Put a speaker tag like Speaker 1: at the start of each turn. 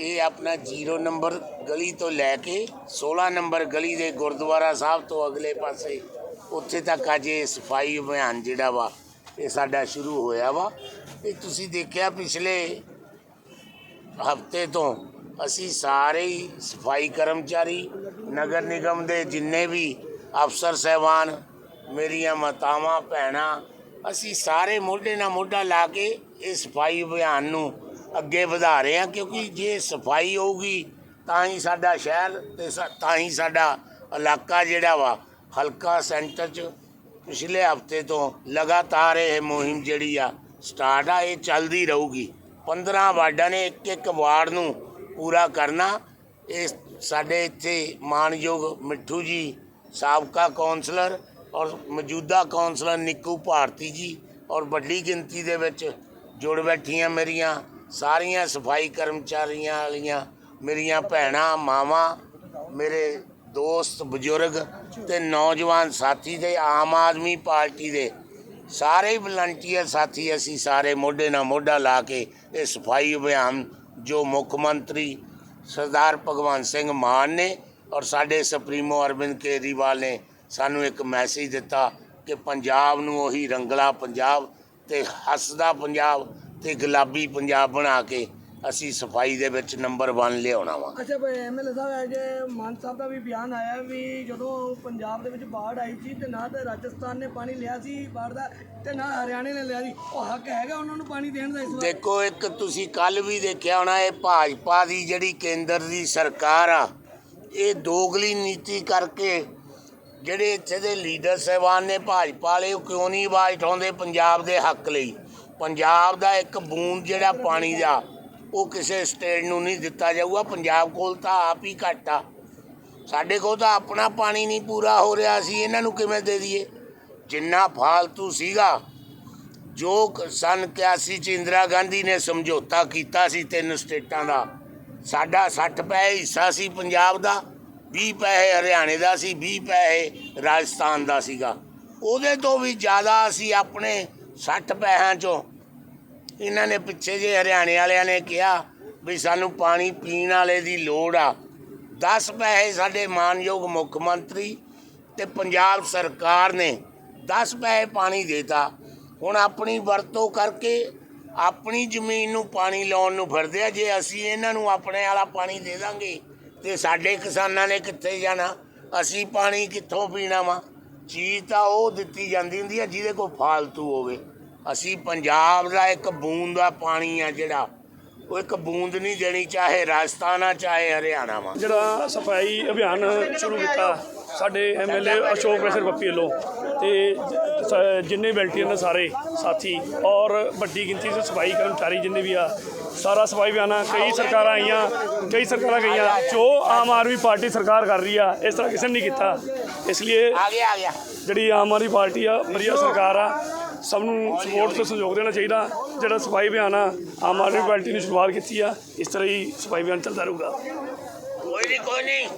Speaker 1: ਇਹ ਆਪਣਾ 0 ਨੰਬਰ ਗਲੀ ਤੋਂ ਲੈ ਕੇ 16 ਨੰਬਰ ਗਲੀ ਦੇ ਗੁਰਦੁਆਰਾ ਸਾਹਿਬ ਤੋਂ ਅਗਲੇ ਪਾਸੇ ਉੱਥੇ ਤੱਕ ਅੱਜ ਇਹ ਸਫ਼ਾਈ ਅਭਿਆਨ ਜਿਹੜਾ ਵਾ, ਇਹ ਸਾਡਾ ਸ਼ੁਰੂ ਹੋਇਆ ਵਾ। ਇਹ ਤੁਸੀਂ ਦੇਖਿਆ ਪਿਛਲੇ ਹਫ਼ਤੇ ਤੋਂ ਅਸੀਂ ਸਾਰੇ ਹੀ ਸਫ਼ਾਈ ਕਰਮਚਾਰੀ, ਨਗਰ ਨਿਗਮ ਦੇ ਜਿੰਨੇ ਵੀ ਅਫਸਰ ਸਹਿਬਾਨ, ਮੇਰੀਆਂ ਮਾਤਾਵਾਂ, ਭੈਣਾਂ, ਅਸੀਂ ਸਾਰੇ ਮੋਢੇ ਨਾਲ ਮੋਢਾ ਲਾ ਕੇ ਇਹ ਸਫ਼ਾਈ ਅਭਿਆਨ ਨੂੰ ਅੱਗੇ ਵਧਾ ਰਹੇ ਹਾਂ, ਕਿਉਂਕਿ ਜੇ ਸਫ਼ਾਈ ਹੋਊਗੀ, ਤਾਂ ਹੀ ਸਾਡਾ ਸ਼ਹਿਰ ਤੇ ਸਾ- ਤਾਂ ਹੀ ਸਾਡਾ ਇਲਾਕਾ ਜਿਹੜਾ ਵਾ, ਹਲਕਾ ਸੈਂਟਰ ਚ ਪਿਛਲੇ ਹਫ਼ਤੇ ਤੋਂ ਲਗਾਤਾਰ ਇਹ ਮੁਹਿੰਮ ਜਿਹੜੀ ਆ, ਸਟਾਰਟ ਆ, ਇਹ ਚੱਲਦੀ ਰਹੂਗੀ। 15 ਵਾਰਡਾਂ ਨੇ ਇੱਕ ਇੱਕ ਵਾਰਡ ਨੂੰ ਪੂਰਾ ਕਰਨਾ। ਇਹ ਸਾਡੇ ਇੱਥੇ ਮਾਨਯੋਗ ਮਿੱਠੂ ਜੀ, ਸਾਬਕਾ ਕੌਂਸਲਰ ਔਰ ਮੌਜੂਦਾ ਕੌਂਸਲਰ ਨਿੱਕੂ ਭਾਰਤੀ ਜੀ ਔਰ ਵੱਡੀ ਗਿਣਤੀ ਦੇ ਵਿੱਚ ਜੁੜ ਬੈਠੀਆਂ ਮੇਰੀਆਂ। ਸਾਰੀਆਂ ਸਫ਼ਾਈ ਕਰਮਚਾਰੀਆਂ ਵਾਲੀਆਂ, ਮੇਰੀਆਂ ਭੈਣਾਂ, ਮਾਵਾਂ, ਮੇਰੇ ਦੋਸਤ ਬਜ਼ੁਰਗ ਤੇ ਨੌਜਵਾਨ ਸਾਥੀ ਤੇ ਆਮ ਆਦਮੀ ਪਾਰਟੀ ਦੇ, ਸਾਰੇ ਵਲੰਟੀਅਰ ਸਾਥੀ ਅਸੀਂ ਸਾਰੇ ਮੋਢੇ ਨਾਲ ਮੋਢਾ ਲਾ ਕੇ ਇਹ ਸਫ਼ਾਈ ਅਭਿਆਨ ਜੋ ਮੁੱਖ ਮੰਤਰੀ ਸਰਦਾਰ ਭਗਵੰਤ ਸਿੰਘ ਮਾਨ ਨੇ ਔਰ ਸਾਡੇ ਸੁਪਰੀਮੋ ਅਰਵਿੰਦ ਕੇਜਰੀਵਾਲ ਨੇ ਸਾਨੂੰ ਇੱਕ ਮੈਸੇਜ ਦਿੱਤਾ ਕਿ ਪੰਜਾਬ ਨੂੰ ਉਹੀ ਰੰਗਲਾ ਪੰਜਾਬ ਤੇ ਹੱਸਦਾ ਪੰਜਾਬ ਤੇ ਗੁਲਾਬੀ ਪੰਜਾਬ ਬਣਾ ਕੇ ਅਸੀਂ ਸਫ਼ਾਈ ਦੇ ਵਿੱਚ ਨੰਬਰ 1 ਲਿਆਉਣਾ ਵਾ।
Speaker 2: ਅੱਛਾ ਭਾਈ ਐਮਐਲਏ ਸਾਹਿਬ ਅਜੇ ਮਾਨ ਸਾਹਿਬ ਦਾ ਵੀ ਬਿਆਨ ਆਇਆ ਵੀ ਜਦੋਂ ਪੰਜਾਬ ਦੇ ਵਿੱਚ ਬਾੜ ਆਈ ਸੀ ਤੇ ਨਾ ਤੇ ਰਾਜਸਥਾਨ ਨੇ ਪਾਣੀ ਲਿਆ ਸੀ ਬਾੜ ਦਾ ਤੇ ਨਾ ਹਰਿਆਣੇ ਨੇ ਲਿਆ ਸੀ ਉਹ ਹੱਕ ਹੈਗਾ ਉਹਨਾਂ ਨੂੰ ਪਾਣੀ ਦੇਣ ਦਾ ਇਸ ਵਾਰ?
Speaker 1: ਦੇਖੋ ਇੱਕ ਤੁਸੀਂ ਕੱਲ ਵੀ ਦੇਖਿਆ ਹੋਣਾ ਇਹ ਭਾਜਪਾ ਦੀ ਜਿਹੜੀ ਕੇਂਦਰ ਦੀ ਸਰਕਾਰ ਆ ਇਹ ਦੋਗਲੀ ਨੀਤੀ ਕਰਕੇ ਜਿਹੜੇ ਇੱਥੇ ਦੇ ਲੀਡਰ ਸਹਿਬਾਨ ਨੇ ਭਾਜਪਾ ਵਾਲੇ ਉਹ ਕਿਉਂ ਨਹੀਂ ਆਵਾਜ਼ ਉਠਾਉਂਦੇ ਪੰਜਾਬ ਦੇ ਹੱਕ ਲਈ? ਪੰਜਾਬ ਦਾ ਇੱਕ ਬੂੰਦ ਜਿਹੜਾ ਪਾਣੀ ਦਾ, ਉਹ ਕਿਸੇ ਸਟੇਟ ਨੂੰ ਨਹੀਂ ਦਿੱਤਾ ਜਾਊਗਾ। ਪੰਜਾਬ ਕੋਲ ਤਾਂ ਆਪ ਹੀ ਘੱਟ ਆ। ਸਾਡੇ ਕੋਲ ਤਾਂ ਆਪਣਾ ਪਾਣੀ ਨਹੀਂ ਪੂਰਾ ਹੋ ਰਿਹਾ ਸੀ ਇਹਨਾਂ ਨੂੰ ਕਿਵੇਂ ਦੇ ਦਈਏ? ਜਿੰਨਾ ਫਾਲਤੂ ਸੀਗਾ, ਜੋ ਕ- ਸਨ 81 ਚ ਇੰਦਰਾ ਗਾਂਧੀ ਨੇ ਸਮਝੌਤਾ ਕੀਤਾ ਸੀ ਤਿੰਨ ਸਟੇਟਾਂ ਦਾ। ਸਾਡਾ 60 ਪੈਸੇ ਹਿੱਸਾ ਸੀ ਪੰਜਾਬ ਦਾ 20 ਪੈਸੇ ਹਰਿਆਣੇ ਦਾ ਸੀ 20 ਪੈਸੇ ਰਾਜਸਥਾਨ ਦਾ ਸੀਗਾ। ਉਹਦੇ ਤੋਂ ਵੀ ਜ਼ਿਆਦਾ ਅਸੀਂ ਆਪਣੇ 60 ਪੈਸਿਆਂ ਚੋਂ। ਇਹਨਾਂ ਨੇ ਪਿੱਛੇ ਜੇ ਹਰਿਆਣੇ ਵਾਲਿਆਂ ਨੇ ਕਿਹਾ ਵੀ ਸਾਨੂੰ ਪਾਣੀ ਪੀਣ ਵਾਲੇ ਦੀ ਲੋੜ ਆ। 10 ਪੈਸੇ ਸਾਡੇ ਮਾਨਯੋਗ ਮੁੱਖ ਮੰਤਰੀ ਤੇ ਪੰਜਾਬ ਸਰਕਾਰ ਨੇ 10 ਪੈਸੇ ਪਾਣੀ ਦੇਤਾ। ਹੁਣ ਆਪਣੀ ਵਰਤੋਂ ਕਰਕੇ ਆਪਣੀ ਜ਼ਮੀਨ ਨੂੰ ਪਾਣੀ ਲਾਉਣ ਨੂੰ ਫਿਰਦੇ ਆ। ਜੇ ਅਸੀਂ ਇਹਨਾਂ ਨੂੰ ਆਪਣੇ ਵਾਲਾ ਪਾਣੀ ਦੇ ਦਾਂਗੇ ਤੇ ਸਾਡੇ ਕਿਸਾਨਾਂ ਨੇ ਕਿੱਥੇ ਜਾਣਾ? ਅਸੀਂ ਪਾਣੀ ਕਿੱਥੋਂ ਪੀਣਾ ਵਾ? ਚੀਜ਼ ਤਾਂ ਉਹ ਦਿੱਤੀ ਜਾਂਦੀ ਹੁੰਦੀ ਆ ਜਿਹਦੇ ਕੋਲ ਫਾਲਤੂ ਹੋਵੇ। ਅਸੀਂ ਪੰਜਾਬ ਦਾ ਇੱਕ ਬੂੰਦ ਦਾ ਪਾਣੀ ਆ ਜਿਹੜਾ। ਉਹ ਇੱਕ ਬੂੰਦ ਨਹੀਂ ਦੇਣੀ ਚਾਹੇ ਰਾਜਸਥਾਨ ਆ ਚਾਹੇ ਹਰਿਆਣਾ ਵਾ।
Speaker 3: ਜਿਹੜਾ ਸਫ਼ਾਈ ਅਭਿਆਨ ਸ਼ੁਰੂ ਕੀਤਾ ਸਾਡੇ ਐਮਐਲਏ ਅਸ਼ੋਕ ਪ੍ਰੈਸ਼ਰ ਪੱਪੀ ਵੱਲੋਂ ਤੇ ਜਿੰਨੇ ਵੈਲਟੀਅਰ ਨੇ ਸਾਰੇ ਸਾਥੀ ਔਰ ਵੱਡੀ ਗਿਣਤੀ 'ਚ ਸਫ਼ਾਈ ਕਰਮਚਾਰੀ ਜਿੰਨੇ ਵੀ ਆ ਸਾਰਾ ਸਫ਼ਾਈ ਅਭਿਆਨ ਆ ਕਈ ਸਰਕਾਰਾਂ ਆਈਆਂ ਕਈ ਸਰਕਾਰਾਂ ਗਈਆਂ ਜੋ ਆਮ ਆਦਮੀ ਪਾਰਟੀ ਸਰਕਾਰ ਕਰ ਰਹੀ ਆ ਇਸ ਤਰ੍ਹਾਂ ਕਿਸੇ ਨੇ ਨਹੀਂ ਕੀਤਾ। ਇਸ ਲਈ
Speaker 1: ਆ ਗਿਆ ਆ ਗਿਆ।
Speaker 3: ਜਿਹੜੀ ਆਮ ਆਦਮੀ ਪਾਰਟੀ ਆ ਵਧੀਆ ਸਰਕਾਰ ਆ ਸਭ ਨੂੰ ਸਪੋਰਟ ਤੇ ਸਹਿਯੋਗ ਦੇਣਾ ਚਾਹੀਦਾ। ਜਿਹੜਾ ਸਫ਼ਾਈ ਅਭਿਆਨ ਆ, ਆਮ ਆਦਮੀ ਪਾਰਟੀ ਨੇ ਸ਼ੁਰੂਆਤ ਕੀਤੀ ਆ, ਇਸ ਤਰ੍ਹਾਂ ਹੀ ਸਫ਼ਾਈ ਅਭਿਆਨ ਚੱਲਦਾ ਰਹੂਗਾ।
Speaker 1: ਕੋਈ ਨਹੀਂ ਕੋਈ ਨਹੀਂ